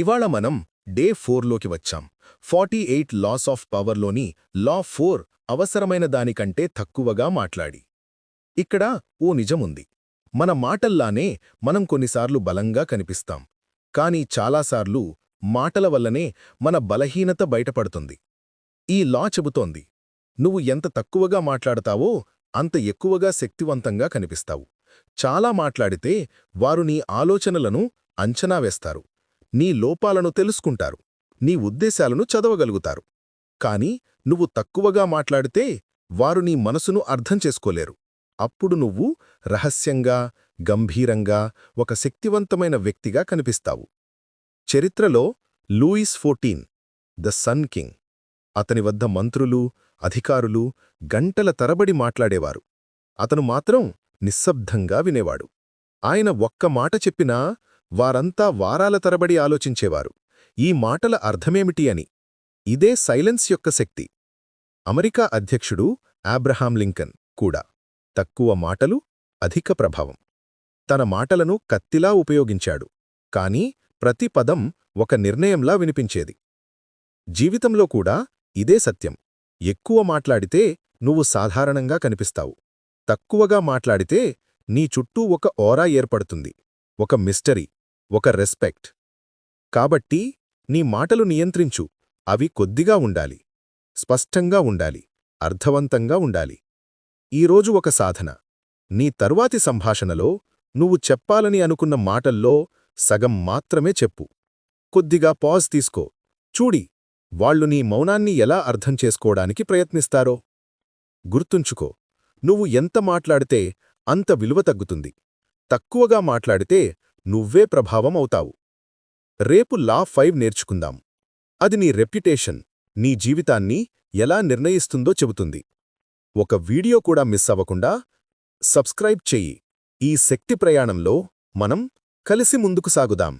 ఇవాళ మనం డే ఫోర్లోకి వచ్చాం. ఫార్టీ ఎయిట్ లాస్ ఆఫ్ పవర్లోని లా ఫోర్ అవసరమైన దానికంటే తక్కువగా మాట్లాడి. ఇక్కడ ఓ నిజముంది. మన మాటల్లానే మనం కొన్నిసార్లు బలంగా కనిపిస్తాం. కాని చాలాసార్లు మాటల వల్లనే మన బలహీనత బయటపడుతుంది. ఈ లా చెబుతోంది. నువ్వు ఎంత తక్కువగా మాట్లాడతావో అంత ఎక్కువగా శక్తివంతంగా కనిపిస్తావు. చాలా మాట్లాడితే వారు నీ ఆలోచనలను అంచనా వేస్తారు. నీ లోపాలను తెలుసుకుంటారు. నీ ఉద్దేశాలను చదవగలుగుతారు. కాని నువ్వు తక్కువగా మాట్లాడితే వారు నీ మనసును అర్థం చేసుకోలేరు. అప్పుడు నువ్వు రహస్యంగా గంభీరంగా ఒక శక్తివంతమైన వ్యక్తిగా కనిపిస్తావు. చరిత్రలో Louis fourteen the sun king అతని వద్ద మంత్రులు అధికారులు గంటల తరబడి మాట్లాడేవారు. అతను మాత్రం నిశ్శబ్దంగా వినేవాడు. ఆయన ఒక్క మాట చెప్పినా వారంతా వారాల తరబడి ఆలోచించేవారు. ఈ మాటల అర్థమేమిటి అని. ఇదే సైలెన్స్ యొక్క శక్తి. అమెరికా అధ్యక్షుడు ఆబ్రహాం లింకన్ కూడా తక్కువ మాటలు అధిక ప్రభావం. తన మాటలను కత్తిలా ఉపయోగించాడు. కాని ప్రతి పదం ఒక నిర్ణయంలా వినిపించేది. జీవితంలో కూడా ఇదే సత్యం. ఎక్కువ మాట్లాడితే నువ్వు సాధారణంగా కనిపిస్తావు. తక్కువగా మాట్లాడితే నీ చుట్టూ ఒక ఓరా ఏర్పడుతుంది. ఒక మిస్టరీ. ఒక రెస్పెక్ట్. కాబట్టి నీ మాటలు నియంత్రించు. అవి కొద్దిగా ఉండాలి. స్పష్టంగా ఉండాలి. అర్థవంతంగా ఉండాలి. ఈరోజు ఒక సాధన. నీ తరువాతి సంభాషణలో నువ్వు చెప్పాలని అనుకున్న మాటల్లో సగం మాత్రమే చెప్పు. కొద్దిగా పాజ్ తీసుకో. చూడి వాళ్ళు నీ మౌనాన్ని ఎలా అర్థం చేసుకోవడానికి ప్రయత్నిస్తారో. గుర్తుంచుకో. నువ్వు ఎంత మాట్లాడితే అంత విలువ తగ్గుతుంది. తక్కువగా మాట్లాడితే నువ్వే ప్రభావం అవుతావు రేపు లా ఫైవ్ నేర్చుకుందాం. అది నీ రెప్యుటేషన్ నీ జీవితాన్ని ఎలా నిర్ణయిస్తుందో చెబుతుంది. ఒక వీడియో కూడా మిస్ అవ్వకుండా సబ్స్క్రైబ్ చెయ్యి. ఈ శక్తి ప్రయాణంలో మనం కలిసి ముందుకు సాగుదాం.